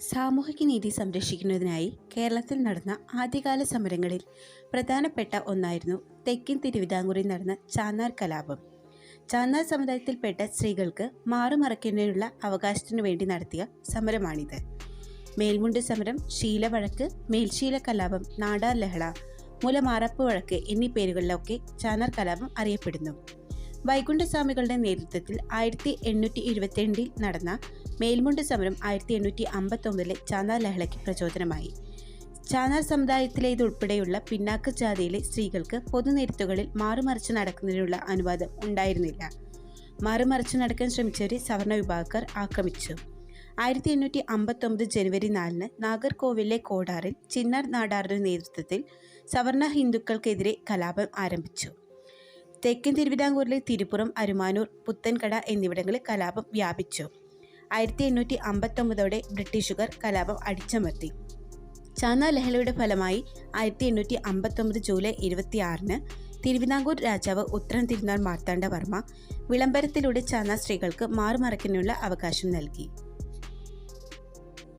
സാമൂഹിക നീതി സംരക്ഷിക്കുന്നതിനായി കേരളത്തിൽ നടന്ന ആദ്യകാല സമരങ്ങളിൽ പ്രധാനപ്പെട്ട ഒന്നായിരുന്നു തെക്കിൻ തിരുവിതാംകൂറിൽ നടന്ന ചാന്നാർ കലാപം. ചാന്നാർ സമുദായത്തിൽപ്പെട്ട സ്ത്രീകൾക്ക് മാറുമറക്കുന്നതിനുള്ള അവകാശത്തിനു വേണ്ടി നടത്തിയ സമരമാണിത്. മേൽമുണ്ട് സമരം ശീലവഴക്ക് മേൽശീല കലാപം നാടാർ ലഹള മുലമാറപ്പ് വഴക്ക് എന്നീ പേരുകളിലൊക്കെ ചാന്നാർ കലാപം അറിയപ്പെടുന്നു. വൈകുണ്ഠസ്വാമികളുടെ നേതൃത്വത്തിൽ ആയിരത്തി എണ്ണൂറ്റി എഴുപത്തിരണ്ടിൽ നടന്ന മേൽമുണ്ട് സമരം ആയിരത്തി എണ്ണൂറ്റി അമ്പത്തൊമ്പതിലെ ചാന്നാർ ലഹളയ്ക്ക് പ്രചോദനമായി. ചാന്നാർ സമുദായത്തിലേതുൾപ്പെടെയുള്ള പിന്നാക്ക ജാതിയിലെ സ്ത്രീകൾക്ക് പൊതുനിരത്തുകളിൽ മാറുമറിച്ച് നടക്കുന്നതിനുള്ള അനുവാദം ഉണ്ടായിരുന്നില്ല. മാറുമറിച്ച് നടക്കാൻ ശ്രമിച്ചവരെ സവർണ വിഭാഗക്കാർ ആക്രമിച്ചു. ആയിരത്തി എണ്ണൂറ്റി അമ്പത്തൊമ്പത് ജനുവരി നാലിന് നാഗർകോവിലെ കോടാറിൽ ചിന്നാർ നാടാറിന്റെ നേതൃത്വത്തിൽ സവർണ ഹിന്ദുക്കൾക്കെതിരെ കലാപം ആരംഭിച്ചു. തെക്കൻ തിരുവിതാംകൂറിലെ തിരുപ്പുറം അരുമാനൂർ പുത്തൻകട എന്നിവിടങ്ങളിൽ കലാപം വ്യാപിച്ചു. ആയിരത്തി എണ്ണൂറ്റി അമ്പത്തൊമ്പതോടെ ബ്രിട്ടീഷുകാർ കലാപം അടിച്ചമർത്തി. ചാന്ന ലഹളയുടെ ഫലമായി ആയിരത്തി എണ്ണൂറ്റി അമ്പത്തൊമ്പത് ജൂലൈ ഇരുപത്തിയാറിന് തിരുവിതാംകൂർ രാജാവ് ഉത്തരം തിരുനാൾ മാർത്താണ്ഡവർമ്മ വിളംബരത്തിലൂടെ ചാന്ന സ്ത്രീകൾക്ക് മാറുമറക്കിനുള്ള അവകാശം നൽകി.